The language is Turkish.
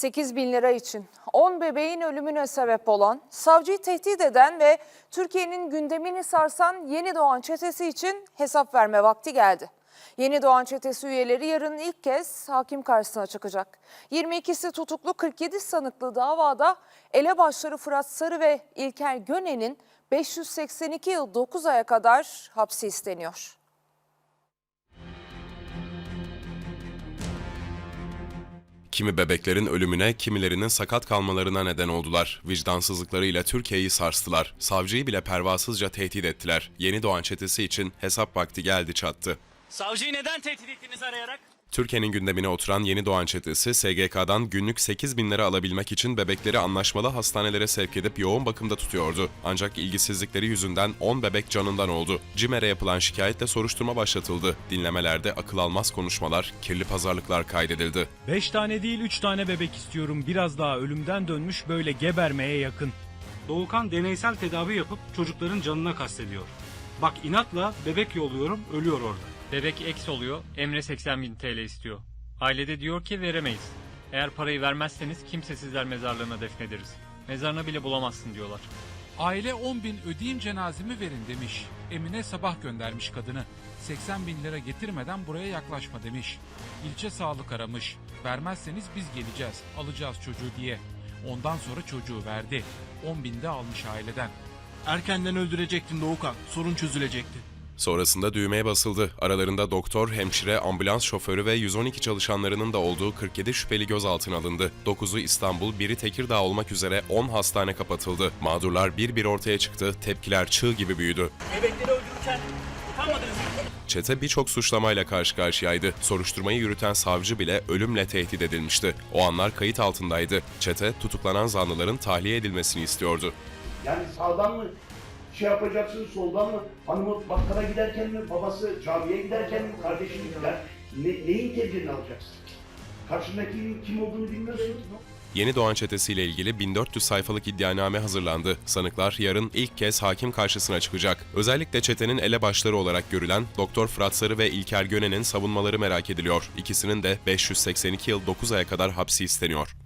8 bin lira için 10 bebeğin ölümüne sebep olan, savcıyı tehdit eden ve Türkiye'nin gündemini sarsan yeni doğan çetesi için hesap verme vakti geldi. Yeni doğan çetesi üyeleri yarın ilk kez hakim karşısına çıkacak. 22'si tutuklu 47 sanıklı davada elebaşları Fırat Sarı ve İlker Gönen'in 582 yıl 9 aya kadar hapsi isteniyor. Kimi bebeklerin ölümüne, kimilerinin sakat kalmalarına neden oldular. Vicdansızlıklarıyla Türkiye'yi sarstılar. Savcıyı bile pervasızca tehdit ettiler. Yeni doğan çetesi için hesap vakti geldi çattı. Savcıyı neden tehdit ettiniz arayarak? Türkiye'nin gündemine oturan Yeni Doğan Çetesi, SGK'dan günlük 8 bin lira alabilmek için bebekleri anlaşmalı hastanelere sevk edip yoğun bakımda tutuyordu. Ancak ilgisizlikleri yüzünden 10 bebek canından oldu. CİMER'e yapılan şikayetle soruşturma başlatıldı. Dinlemelerde akıl almaz konuşmalar, kirli pazarlıklar kaydedildi. 5 tane değil 3 tane bebek istiyorum. Biraz daha ölümden dönmüş böyle gebermeye yakın. Doğukan deneysel tedavi yapıp çocukların canına kastediyor. Bak inatla bebek yolluyorum ölüyor orada. Bebek eks oluyor, Emre 80 bin TL istiyor. Ailede diyor ki veremeyiz. Eğer parayı vermezseniz kimsesizler mezarlığına defnederiz. Mezarına bile bulamazsın diyorlar. Aile 10 bin ödeyeyim cenazemi verin demiş. Emine sabah göndermiş kadını. 80 bin lira getirmeden buraya yaklaşma demiş. İlçe sağlık aramış. Vermezseniz biz geleceğiz, alacağız çocuğu diye. Ondan sonra çocuğu verdi. 10 bin de almış aileden. Erkenden öldürecektin Doğukan. Sorun çözülecekti. Sonrasında düğmeye basıldı. Aralarında doktor, hemşire, ambulans şoförü ve 112 çalışanlarının da olduğu 47 şüpheli gözaltına alındı. 9'u İstanbul, biri Tekirdağ olmak üzere 10 hastane kapatıldı. Mağdurlar bir bir ortaya çıktı, tepkiler çığ gibi büyüdü. Bebekleri öldürürken utanmadınız? Çete birçok suçlamayla karşı karşıyaydı. Soruşturmayı yürüten savcı bile ölümle tehdit edilmişti. O anlar kayıt altındaydı. Çete tutuklanan zanlıların tahliye edilmesini istiyordu. Yani sağdan mı şey yapacaksın, soldan mı? Hanımı bakkala giderken mi, babası camiye giderken mi, kardeşi mi gider? Ne, neyin tedbirini alacaksın? Karşındakinin kim olduğunu bilmiyorsun. Yeni Doğan çetesiyle ilgili 1400 sayfalık iddianame hazırlandı. Sanıklar yarın ilk kez hakim karşısına çıkacak. Özellikle çetenin elebaşları olarak görülen Doktor Fırat Sarı ve İlker Gönen'in savunmaları merak ediliyor. İkisinin de 582 yıl 9 aya kadar hapsi isteniyor.